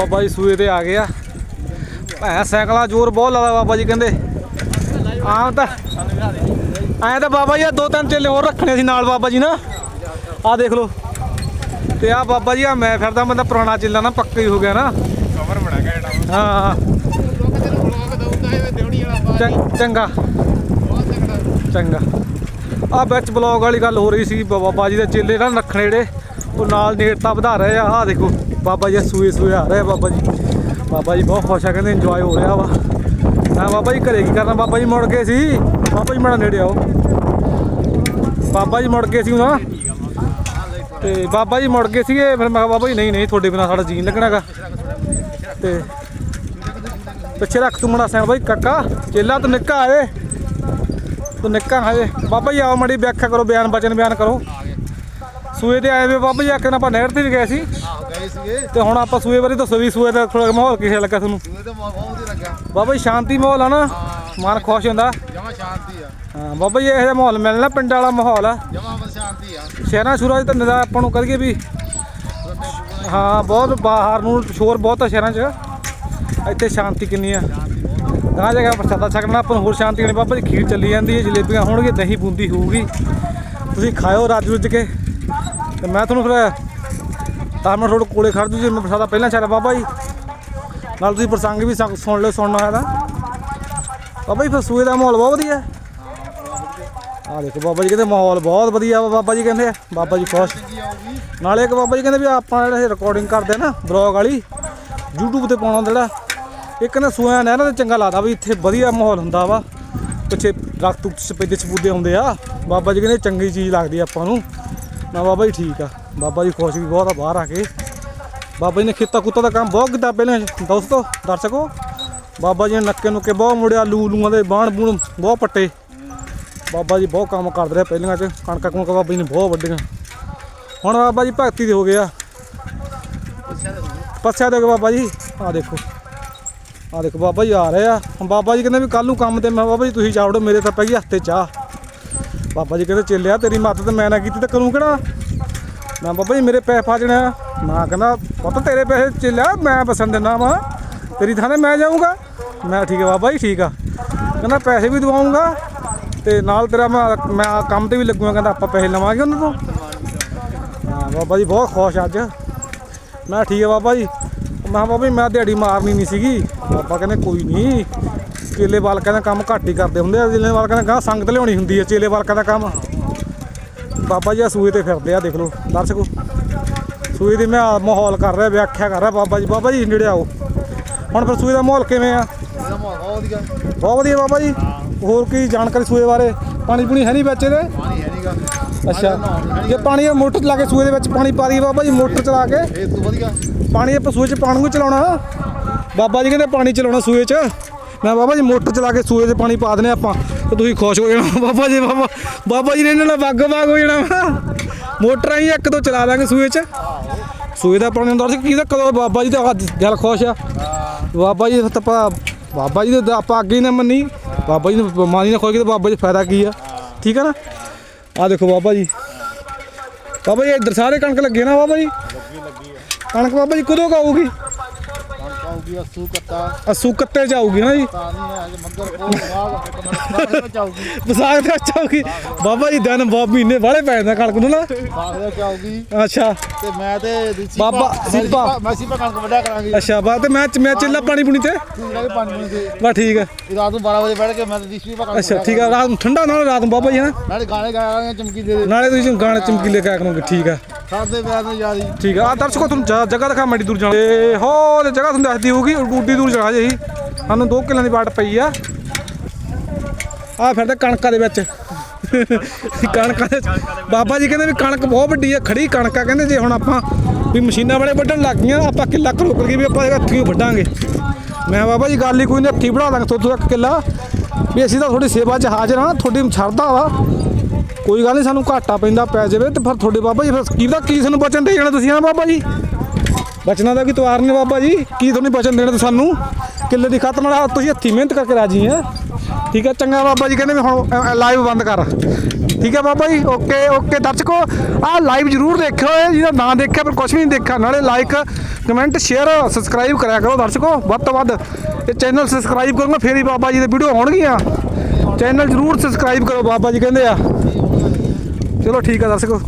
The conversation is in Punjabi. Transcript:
ਬਾਬਾ ਜੀ ਸੂਏ ਤੇ ਆ ਗਏ ਆ। ਭੈ ਸਾਈਕਲਾਂ ਜ਼ੋਰ ਬਹੁਤ ਲਾਦਾ ਬਾਬਾ ਜੀ ਕਹਿੰਦੇ। ਆਮ ਤਾਂ ਐਂ ਤਾਂ ਬਾਬਾ ਜੀ ਆਹ ਦੋ ਤਿੰਨ ਚੇਲੇ ਹੋਰ ਰੱਖਣੇ ਸੀ ਨਾਲ ਬਾਬਾ ਜੀ ਨਾ। ਆਹ ਦੇਖ ਲਓ। ਤੇ ਆ ਬਾਬਾ ਜੀ ਆ ਮੈਂ ਫਿਰਦਾ ਬੰਦਾ ਪੁਰਾਣਾ ਚੇਲਾ ਨਾ ਪੱਕਾ ਹੀ ਹੋ ਗਿਆ ਨਾ। ਕਵਰ ਕੇ ਜਿਹੜਾ ਹਾਂ ਚੰਗਾ। ਚੰਗਾ। ਆ ਵਿੱਚ ਬਲੌਗ ਵਾਲੀ ਗੱਲ ਹੋ ਰਹੀ ਸੀ ਬਾਬਾ ਜੀ ਦੇ ਚੇਲੇ ਨਾ ਰੱਖਣੇ ਜਿਹੜੇ ਉਹ ਨਾਲ ਨੇੜਤਾ ਵਧਾ ਰਹੇ ਆ। ਆਹ ਦੇਖੋ। ਬਾਬਾ ਜੀ ਸੂਏ ਸੂਏ ਆ ਰਹੇ ਬਾਬਾ ਜੀ। ਬਾਬਾ ਜੀ ਬਹੁਤ ਖੁਸ਼ ਆ, ਕਹਿੰਦੇ ਇੰਜੋਏ ਹੋ ਰਿਹਾ ਵਾ। ਹਾਂ ਬਾਬਾ ਜੀ, ਘਰੇ ਕੀ ਕਰਨਾ? ਬਾਬਾ ਜੀ ਮੁੜ ਗਏ ਸੀ। ਬਾਬਾ ਜੀ ਮੇਰਾ ਨੇੜੇ ਆਓ। ਬਾਬਾ ਜੀ ਮੁੜ ਗਏ ਸੀ ਉਹਨਾਂ ਤੇ ਬਾਬਾ ਜੀ ਮੁੜ ਗਏ ਸੀਗੇ, ਫਿਰ ਮੈਂ ਕਿਹਾ, ਬਾਬਾ ਜੀ ਨਹੀਂ ਨਹੀਂ, ਤੁਹਾਡੇ ਬਿਨਾ ਸਾਡਾ ਜੀਣ ਲੱਗਣਾਗਾ ਤੇ ਪਿੱਛੇ ਰੱਖ ਤੂੰ ਮੜਾ ਸੈਣ ਬਾਈ, ਕਾਕਾ। ਚੇਲਾ ਤੂੰ ਨਿੱਕਾ ਆਏ ਤੂੰ ਨਿੱਕਾ ਹਜੇ ਬਾਬਾ ਜੀ ਆਓ ਮੜੀ, ਵਿਆਖਿਆ ਕਰੋ, ਬਿਆਨ, ਬਚਨ ਬਿਆਨ ਕਰੋ। ਸੂਏ ਤੇ ਆਏ ਵੇ ਬਾਬਾ ਜੀ ਆਖਣ ਆਪਾਂ ਨਹਿਰ ਤੇ ਵੀ ਗਏ ਸੀ। ਆਹ ਗਏ ਸੀਗੇ। ਤੇ ਹੁਣ ਆਪਾਂ ਸੂਏ ਬਾਰੇ ਦੱਸੋ ਵੀ ਸੂਏ ਦਾ ਥੋੜਾ ਮਾਹੌਲ ਕਿਹੋ ਲੱਗਾ ਤੁਹਾਨੂੰ? ਸੂਏ ਤੇ ਬਹੁਤ ਬਹੁਤ ਵਧੀਆ ਲੱਗਾ ਬਾਬਾ ਜੀ ਸ਼ਾਂਤੀ ਮਾਹੌਲ ਆ ਨਾ? ਮਨ ਖੁਸ਼ ਹੁੰਦਾ। ਜਮਾ ਸ਼ਾਂਤੀ ਆ। ਹਾਂ ਬਾਬਾ ਜੀ ਇਹੋ ਜਿਹਾ ਮਾਹੌਲ ਮਿਲਣਾ ਪਿੰਡ ਵਾਲਾ ਮਾਹੌਲ ਆ। ਜਮਾ ਸ਼ਾਂਤੀ ਆ। ਸ਼ਹਿਰਾਂ ਸ਼ੁਰਾਂ 'ਚ ਤਾਂ ਆਪਾਂ ਨੂੰ ਕਰੀਏ ਵੀ। ਹਾਂ ਬਹੁਤ ਬਾਹਰ ਨੂੰ ਸ਼ੋਰ ਬਹੁਤ ਆ ਸ਼ਹਿਰਾਂ 'ਚ। ਇੱਥੇ ਸ਼ਾਂਤੀ ਕਿੰਨੀ ਆ। ਗਾਂ ਜਗ੍ਹਾ ਪ੍ਰਸ਼ਾਦਾ ਛਕਣਾ ਆਪਾਂ ਨੂੰ ਹੋਰ ਸ਼ਾਂਤੀ ਕਿੰਨੀ ਬਾਬਾ ਜੀ ਖੀਰ ਚੱਲੀ ਜਾਂਦੀ ਹੈ ਜਲੇਬੀਆਂ ਹੋਣਗੀਆਂ ਦਹੀਂ ਬੂੰਦੀ ਹੋਊਗੀ। ਤੁਸੀਂ ਖਾਇਓ ਰੱਜ ਰੁੱਜ ਕੇ। ਤੇ ਮੈਂ ਤੁਹਾਨੂੰ ਫਿਰ ਤਾਂ ਮੈਂ ਤੁਹਾਡੇ ਕੋਲੇ ਖੜ ਜੂ, ਜੀ ਮੈਂ ਪ੍ਰਸ਼ਾਦਾ ਪਹਿਲਾਂ ਛਕਣਾ ਬਾਬਾ ਜੀ। ਨਾਲ ਤੁਸੀਂ ਪ੍ਰਸੰਗ ਵੀ ਸੁਣ- ਸੁਣ ਲਿਓ ਸੁਣਨਾ ਹੋਇਆ ਤਾਂ ਬਾਬਾ ਜੀ, ਫਿਰ ਸੂਏ ਦਾ ਮਾਹੌਲ ਬਹੁਤ ਵਧੀਆ। ਆ ਦੇਖੋ ਬਾਬਾ ਜੀ, ਕਹਿੰਦੇ ਮਾਹੌਲ ਬਹੁਤ ਵਧੀਆ ਵਾ, ਬਾਬਾ ਜੀ ਕਹਿੰਦੇ। ਬਾਬਾ ਜੀ ਖੁਸ਼। ਨਾਲੇ ਇੱਕ ਬਾਬਾ ਜੀ ਕਹਿੰਦੇ ਵੀ ਆਪਾਂ ਜਿਹੜਾ ਇਹ ਰਿਕਾਰਡਿੰਗ ਕਰਦੇ ਨਾ ਬਲੌਗ ਵਾਲੀ, YouTube ਤੇ ਪਾਉਣਾ ਜਿਹੜਾ। ਇੱਕ ਕਹਿੰਦਾ ਸੂਆ ਨਾ ਤੇ ਚੰਗਾ ਲੱਗਦਾ ਵੀ ਇੱਥੇ ਵਧੀਆ ਮਾਹੌਲ ਹੁੰਦਾ ਵਾ। ਪਿੱਛੇ ਦਰਖਤ ਸਪੇਦੇ ਸਪੂਦੇ ਹੁੰਦੇ ਆ। ਬਾਬਾ ਜੀ ਕਹਿੰਦੇ ਚੰਗੀ ਚੀਜ਼ ਲੱਗਦੀ ਆਪਾਂ ਨੂੰ। ਨਾ ਬਾਬਾ ਜੀ ਠੀਕ ਆ ਬਾਬਾ ਜੀ ਖੁਸ਼ ਵੀ ਬਹੁਤ ਆ ਬਾਹਰ ਆ ਕੇ ਬਾਬਾ ਜੀ ਨੇ ਖੇਤਾਂ ਕੁੱਤਾ ਦਾ ਕੰਮ ਬਹੁਤ ਕੀਤਾ ਪਹਿਲਾਂ ਦੋਸਤੋ ਦਰਸ਼ਕੋ ਬਾਬਾ ਜੀ ਨੇ ਨੱਕੇ ਨੁੱਕੇ ਬਹੁਤ ਮੁੜਿਆ ਲੂ ਲੂਆਂ ਦੇ ਬਾਣ ਬੂਣ ਬਹੁਤ ਪੱਟੇ ਬਾਬਾ ਜੀ ਬਹੁਤ ਕੰਮ ਕਰਦੇ ਰਹੇ ਪਹਿਲੀਆਂ ਚ ਕਣਕਾਂ ਕੁਣਕਾਂ ਬਾਬਾ ਜੀ ਨੇ ਬਹੁਤ ਵੱਡੀਆਂ ਹੁਣ ਬਾਬਾ ਜੀ ਭਗਤੀ ਦੇ ਹੋ ਗਏ ਆ ਪੱਛਾ ਦੇ ਬਾਬਾ ਜੀ ਆ ਦੇਖੋ ਆ ਦੇਖੋ ਬਾਬਾ ਜੀ ਆ ਰਹੇ ਆ ਹੁਣ ਬਾਬਾ ਜੀ ਕਹਿੰਦੇ ਵੀ ਕੱਲ ਨੂੰ ਕੰਮ ਤੇ ਮੈਂ ਬਾਬਾ ਜੀ ਤੁਸੀਂ ਜਾਵੜੋ ਮੇਰੇ ਤਾਂ ਪੈ ਗਈ ਹੱਥੇ ਚਾਹ ਬਾਬਾ ਜੀ ਕਹਿੰਦੇ ਚੱਲਿਆ, ਤੇਰੀ ਮਦਦ ਮੈਂ ਨਾ ਕੀਤੀ ਤਾਂ ਕਰੂੰ ਕਿਹੜਾ? ਮੈਂ ਬਾਬਾ ਜੀ, ਮੇਰੇ ਪੈਸੇ ਫਾਜਣੇ ਆ। ਮੈਂ ਕਹਿੰਦਾ, ਪੁੱਤ ਤੇਰੇ ਪੈਸੇ ਚੱਲਿਆ, ਮੈਂ ਬਸਣ ਦਿੰਦਾ ਵਾ। ਤੇਰੀ ਥਾਂ ਤੇ ਮੈਂ ਜਾਊਂਗਾ। ਮੈਂ ਠੀਕ ਹੈ ਬਾਬਾ ਜੀ, ਠੀਕ ਆ। ਕਹਿੰਦਾ, ਪੈਸੇ ਵੀ ਦਵਾਉਂਗਾ ਤੇ ਨਾਲ ਤੇਰਾ ਮੈਂ ਮੈਂ ਕੰਮ ਤੇ ਵੀ ਲੱਗੂਗਾ। ਕਹਿੰਦਾ, ਆਪਾਂ ਪੈਸੇ ਲਵਾਂਗੇ ਉਹਨਾਂ ਤੋਂ। ਹਾਂ, ਬਾਬਾ ਜੀ, ਬਹੁਤ ਖੁਸ਼ ਅੱਜ। ਮੈਂ ਠੀਕ ਹੈ ਬਾਬਾ ਜੀ। ਮੈਂ ਕਿਹਾ, ਬਾਬਾ ਜੀ, ਮੈਂ ਦਿਹਾੜੀ ਮਾਰਨੀ ਨਹੀਂ ਸੀਗੀ। ਬਾਬਾ ਕਹਿੰਦੇ, ਕੋਈ ਨਹੀਂ। ਚੇਲੇ ਬਾਲਕਾਂ ਦਾ ਕੰਮ ਘੱਟ ਹੀ ਕਰਦੇ ਹੁੰਦੇ ਆ। ਚੇਲੇ ਬਾਲਕਾਂ ਦਾ ਗਾਂ ਸੰਗਤ ਲਿਆਉਣੀ ਹੁੰਦੀ ਹੈ ਚੇਲੇ ਬਾਲਕਾਂ ਦਾ ਕੰਮ। ਬਾਬਾ ਜੀ ਆ ਸੂਏ ਤੇ ਫਿਰਦੇ ਆ ਦੇਖ ਲਓ ਦਰਸ਼ਕੋ। ਸੂਏ ਦੀ ਮੈਂ ਮਾਹੌਲ ਕਰ ਰਿਹਾ ਵਿਆਖਿਆ ਕਰ ਰਿਹਾ ਬਾਬਾ ਜੀ। ਬਾਬਾ ਜੀ ਨੇੜੇ ਆਓ। ਹੁਣ ਫਿਰ ਸੂਏ ਦਾ ਮਾਹੌਲ ਕਿਵੇਂ ਆ? ਬਹੁਤ ਵਧੀਆ ਬਹੁਤ ਵਧੀਆ ਬਾਬਾ ਜੀ। ਹੋਰ ਕੀ ਜਾਣਕਾਰੀ ਸੂਏ ਬਾਰੇ? ਪਾਣੀ ਪੂਣੀ ਹੈ ਨਹੀਂ ਵਿੱਚ ਇਹਦੇ? ਪਾਣੀ ਹੈ ਨਹੀਂਗਾ ਅੱਛਾ। ਜੇ ਪਾਣੀ ਮੋਟਰ ਚਲਾ ਕੇ ਸੂਏ ਦੇ ਵਿੱਚ ਪਾਣੀ ਪਾ ਦਈਏ ਬਾਬਾ ਜੀ ਮੋਟਰ ਚਲਾ ਕੇ। ਇਹ ਤੋਂ ਵਧੀਆ। ਪਾਣੀ ਆਪਾਂ ਸੂਏ 'ਚ ਪਾਣੀ ਨੂੰ ਚਲਾਉਣਾ। ਬਾਬਾ ਜੀ ਕਹਿੰਦੇ ਪਾਣੀ ਚਲਾਉਣਾ ਸੂਏ 'ਚ। ਮੈਂ ਬਾਬਾ ਜੀ ਮੋਟਰ ਚਲਾ ਕੇ ਸੂਏ 'ਚ ਪਾਣੀ ਪਾ ਦਨੇ ਆਪਾਂ, ਤੇ ਤੁਸੀਂ ਖੁਸ਼ ਹੋ ਜਾਣਾ। ਬਾਬਾ ਜੀ, ਬਾਬਾ ਬਾਬਾ ਜੀ ਨੇ ਇਹਨਾਂ ਨਾਲ ਵੱਗ ਵਾਗ ਹੋ ਜਾਣਾ ਵਾ। ਮੋਟਰਾਂ ਹੀ ਇੱਕ ਦੋ ਚਲਾ ਦਾਂਗੇ ਸੂਏ 'ਚ। ਸੂਏ ਦਾ ਪਾਣੀ ਹੁੰਦਾ ਸੀ ਕੀ ਕਦੋਂ ਬਾਬਾ ਜੀ ਦਾ ਦਿਲ ਖੁਸ਼ ਆ? ਬਾਬਾ ਜੀ ਤਾਂ ਆਪਾਂ, ਬਾਬਾ ਜੀ ਦਾ ਆਪਾਂ ਅੱਗੇ ਹੀ ਨਾ ਮੰਨੀ। ਬਾਬਾ ਜੀ ਨੂੰ ਬਿਮਾਰੀ ਨਾ ਖੋਲ ਕੇ ਤਾਂ ਬਾਬਾ ਜੀ ਫਾਇਦਾ ਕੀ ਆ? ਠੀਕ ਆ ਨਾ? ਆ ਦੇਖੋ ਬਾਬਾ ਜੀ। ਬਾਬਾ ਜੀ, ਇੱਧਰ ਸਾਰੇ ਕਣਕ ਲੱਗੇ ਨਾ ਬਾਬਾ ਜੀ? ਕਣਕ ਬਾਬਾ ਜੀ ਕਦੋਂ ਕਾਊਗੀ ਅਸੂ ਕੱਤਾ ਅਸੂ ਕੱਤੇ ਚ ਆਊਗੀ ਨਾ ਜੀ? ਤਾਂ ਨਹੀਂ ਹੈ ਜੇ ਮੱਗਰ ਕੋ ਬਾਗ ਬਾਗ ਵਿੱਚ ਆਊਗੀ ਵਿਸਾਖ ਦੇ ਵਿੱਚ ਆਊਗੀ ਬਾਬਾ ਜੀ ਦਿਨ ਬਹੁਤ ਮਹੀਨੇ ਵਾਲੇ ਪੈ ਜਾਂਦੇ ਕਣਕ ਨੂੰ ਨਾ। ਬਾਗ ਦੇ ਅੱਛਾ। ਤੇ ਮੈਂ ਤੇ ਸੀਪਾ- ਬਾਬਾ- ਮੈਂ ਸੀਪਾ। ਮੈਂ ਸੀਪਾ ਕਣਕ ਵੱਢਿਆ ਕਰਾਂਗੀ। ਅੱਛਾ ਬਾ ਤੇ ਮੈਂ ਮੈਂ ਚਿੱਲਾ ਪਾਣੀ ਪੁਣੀ ਤੇ? ਤੂੰ ਲੱਗੇ ਪੰਜ ਮਿੰਟ ਦੇ ਬਾ ਠੀਕ ਹੈ। ਇਹ ਰਾਤ ਨੂੰ 12 ਵਜੇ ਬੈਠ ਕੇ ਮੈਂ ਤੇ ਸੀਪਾ ਕਣਕ ਅੱਛਾ ਠੀਕ ਹੈ। ਰਾਤ ਨੂੰ ਠੰਡਾ ਨਾਲ ਰਾਤ ਨੂੰ ਬਾਬਾ ਜੀ ਨਾ ਨਾਲੇ ਗਾਣੇ ਗਾਇਆ ਚਮਕੀ ਦੇ। ਨਾਲੇ ਤੁਸੀਂ ਗਾਣੇ ਚਮਕੀਲੇ ਕਾਇਆ ਕਰੋਗੇ ਠੀਕ ਹੈ। ਸਾਡੇ ਵਿਆਹ ਨੂੰ ਯਾਰੀ। ਠੀਕ ਹੈ ਆ ਦਰਸ਼ਕੋ, ਤੁਹਾਨੂੰ ਜ- ਜਗ੍ਹਾ ਦਿਖਾ, ਮੈਡੀ ਦੂਰ ਜਾਣਾ। ਤੇ ਹੋ, ਤੇ ਜਗ੍ਹਾ ਤੁਹਾਨੂੰ ਦੱਸਦੀ ਹੋਊਗੀ ਉੱਡੀ ਦੂਰ ਜਾਣਾ ਜੀ ਸਾਨੂੰ 2 ਕਿੱਲਾਂ ਦੀ ਵਾਟ ਪਈ ਆ। ਆ ਫਿਰਦੇ ਕਣਕਾਂ ਦੇ ਵਿੱਚ। ਕਣਕਾਂ ਦੇ ਬਾਬਾ ਜੀ ਕਹਿੰਦੇ ਵੀ ਕਣਕ ਬਹੁਤ ਵੱਡੀ ਆ, ਖੜੀ ਕਣਕ ਆ। ਕਹਿੰਦੇ ਜੇ ਹੁਣ ਆਪਾਂ ਵੀ ਮਸ਼ੀਨਾਂ ਬੜੇ ਵੱਢਣ ਲੱਗ ਗਈਆਂ, ਆਪਾਂ ਕਿੱਲਾ ਕਰੋਕ ਕੇ ਵੀ ਆਪਾਂ ਹੱਥੀਂ ਵੱਢਾਂਗੇ। ਮੈਂ ਬਾਬਾ ਜੀ, ਗੱਲ ਹੀ ਕੋਈ ਨਹੀਂ, ਹੱਥੀਂ ਬਣਾ ਦਾਂਗੇ ਤੁਹਾਡੇ ਇੱਕ ਕਿੱਲਾ। ਵੀ ਅਸੀਂ ਤਾਂ ਤੁਹਾਡੀ ਸੇਵਾ 'ਚ ਹਾਜ਼ਰ ਹਾਂ, ਤੁਹਾਡੀ ਸ਼ਰਧਾ ਵਾ। ਕੋਈ ਗੱਲ ਨਹੀਂ ਸਾਨੂੰ ਘਾਟਾ ਪੈਂਦਾ ਪੈ ਜਾਵੇ ਤੇ ਫਿਰ ਤੁਹਾਡੇ ਬਾਬਾ ਜੀ, ਫਿਰ ਕਿਹਦਾ ਕੀ ਸਾਨੂੰ ਬਚਨ ਦੇ ਜਾਣਾ ਤੁਸੀਂ ਆ ਬਾਬਾ ਜੀ? ਬਚਨਾਂ ਦਾ ਕੀ ਤਵਾਰ ਨੇ ਬਾਬਾ ਜੀ। ਕੀ ਤੁਹਾਨੂੰ ਬਚਨ ਦੇਣਾ ਤੇ ਸਾਨੂੰ? ਕਿੱਲੇ ਦੀ ਖਤ ਨਾਲ ਤੁਸੀਂ ਹੱਥੀ ਮਿਹਨਤ ਕਰਕੇ ਰਾਜੀ ਆ। ਠੀਕ ਹੈ ਚੰਗਾ ਬਾਬਾ ਜੀ, ਕਹਿੰਦੇ ਵੀ ਹੁਣ ਲਾਈਵ ਬੰਦ ਕਰ। ਠੀਕ ਹੈ ਬਾਬਾ ਜੀ, ਓਕੇ ਓਕੇ, ਦਰਸ਼ਕੋ ਆ ਲਾਈਵ ਜਰੂਰ ਦੇਖਿਓ ਇਹ, ਜਿਹਦਾ ਨਾ ਦੇਖਿਆ ਪਰ ਕੁਝ ਨਹੀਂ ਦੇਖਿਆ। ਨਾਲੇ ਲਾਈਕ ਕਮੈਂਟ ਸ਼ੇਅਰ ਸਬਸਕ੍ਰਾਈਬ ਕਰਿਆ ਕਰੋ ਦਰਸ਼ਕੋ, ਵੱਧ ਤੋਂ ਵੱਧ। ਇਹ ਚੈਨਲ ਸਬਸਕ੍ਰਾਈਬ ਕਰੋਗੇ, ਫਿਰ ਹੀ ਬਾਬਾ ਜੀ ਦੇ ਵੀਡੀਓ ਆਉਣਗੀਆਂ। ਚੈਨਲ ਜਰੂਰ ਸਬਸਕ੍ਰਾਈਬ ਕਰੋ ਬਾਬਾ ਜੀ, ਕਹਿੰਦੇ ਆ। ਚਲੋ ਠੀਕ ਆ ਦਰਸ਼ਕੋ